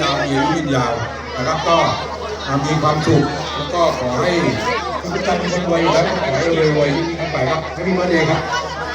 ยาวมียืดยาวนะครับก็มีความสุขแล้วก็ขอให้ทุกท่านรวยครับขอให้รวยยิ่งขึ้นไปครับให้พี่มาเดครับ